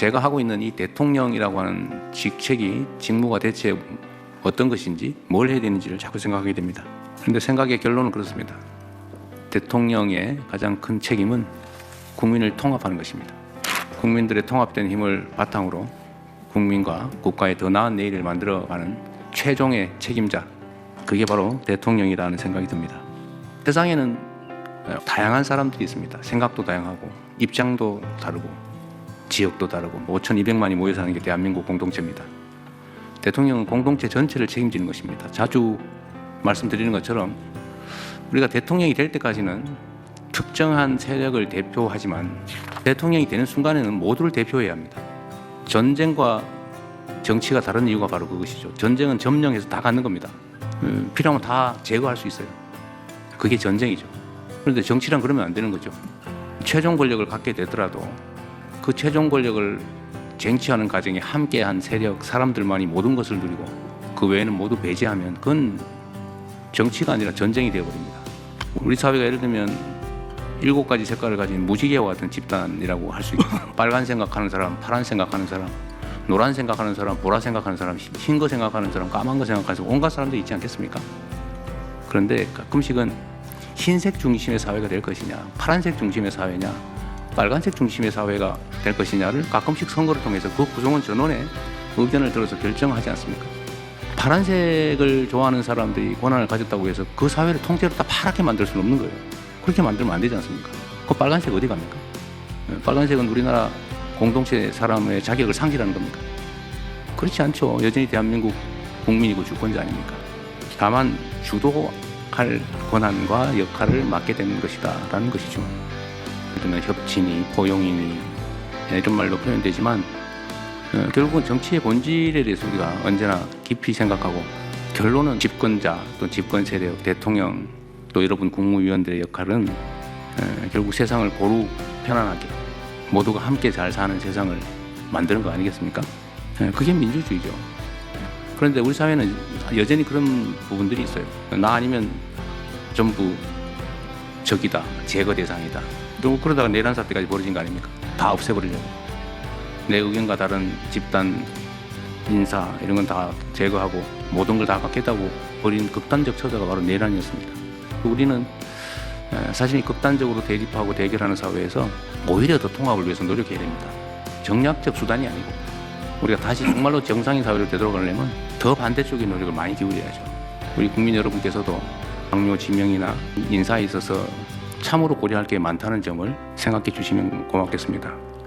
제가 하고 있는 이 대통령이라고 하는 직책이 직무가 대체 어떤 것인지 뭘 해야 되는지를 자꾸 생각하게 됩니다. 그런데 생각의 결론은 그렇습니다. 대통령의 가장 큰 책임은 국민을 통합하는 것입니다. 국민들의 통합된 힘을 바탕으로 국민과 국가의 더 나은 내일을 만들어가는 최종의 책임자 그게 바로 대통령이라는 생각이 듭니다. 세상에는 다양한 사람들이 있습니다. 생각도 다양하고 입장도 다르고 지역도 다르고 5,200만이 모여 사는 게 대한민국 공동체입니다. 대통령은 공동체 전체를 책임지는 것입니다. 자주 말씀드리는 것처럼 우리가 대통령이 될 때까지는 특정한 세력을 대표하지만 대통령이 되는 순간에는 모두를 대표해야 합니다. 전쟁과 정치가 다른 이유가 바로 그것이죠. 전쟁은 점령해서 다 갖는 겁니다. 음, 필요하면 다 제거할 수 있어요. 그게 전쟁이죠. 그런데 정치란 그러면 안 되는 거죠. 최종 권력을 갖게 되더라도 그 최종 권력을 쟁취하는 과정에 함께한 세력, 사람들만이 모든 것을 누리고 그 외에는 모두 배제하면 그건 정치가 아니라 전쟁이 되어버립니다. 우리 사회가 예를 들면 일곱 가지 색깔을 가진 무지개와 같은 집단이라고 할 수 있고 빨간 생각하는 사람, 파란 생각하는 사람, 노란 생각하는 사람, 보라 생각하는 사람, 흰 거 생각하는 사람, 까만 거 생각하는 사람 온갖 사람들이 있지 않겠습니까? 그런데 가끔씩은 흰색 중심의 사회가 될 것이냐, 파란색 중심의 사회냐, 빨간색 중심의 사회가 될 것이냐를 가끔씩 선거를 통해서 그 구성원 전원의 의견을 들어서 결정하지 않습니까? 파란색을 좋아하는 사람들이 권한을 가졌다고 해서 그 사회를 통째로 다 파랗게 만들 수는 없는 거예요. 그렇게 만들면 안 되지 않습니까? 그 빨간색 어디 갑니까? 예, 빨간색은 우리나라 공동체 사람의 자격을 상실하는 겁니까? 그렇지 않죠. 여전히 대한민국 국민이고 주권자 아닙니까? 다만 주도할 권한과 역할을 맡게 되는 것이다라는 것이죠. 들면 협친이, 포용이니 예, 이런 말로 표현되지만 어, 결국은 정치의 본질에 대해서 우리가 언제나 깊이 생각하고 결론은 집권자 또 집권 세력, 대통령 또 여러분 국무위원들의 역할은 에, 결국 세상을 고루 편안하게 모두가 함께 잘 사는 세상을 만드는 거 아니겠습니까? 에, 그게 민주주의죠. 그런데 우리 사회는 여전히 그런 부분들이 있어요. 나 아니면 전부 적이다, 제거 대상이다. 또 그러다가 내란 사태까지 벌어진 거 아닙니까? 다 없애버리려고. 내 의견과 다른 집단 인사 이런 건 다 제거하고 모든 걸다 갖겠다고 벌인 극단적 처자가 바로 내란이었습니다. 우리는 에, 사실 이 극단적으로 대립하고 대결하는 사회에서 오히려 더 통합을 위해서 노력해야 됩니다. 정략적 수단이 아니고 우리가 다시 정말로 정상인 사회로 되돌아가려면 더 반대쪽의 노력을 많이 기울여야죠. 우리 국민 여러분께서도 당뇨 지명이나 인사에 있어서 참으로 고려할 게 많다는 점을 생각해 주시면 고맙겠습니다.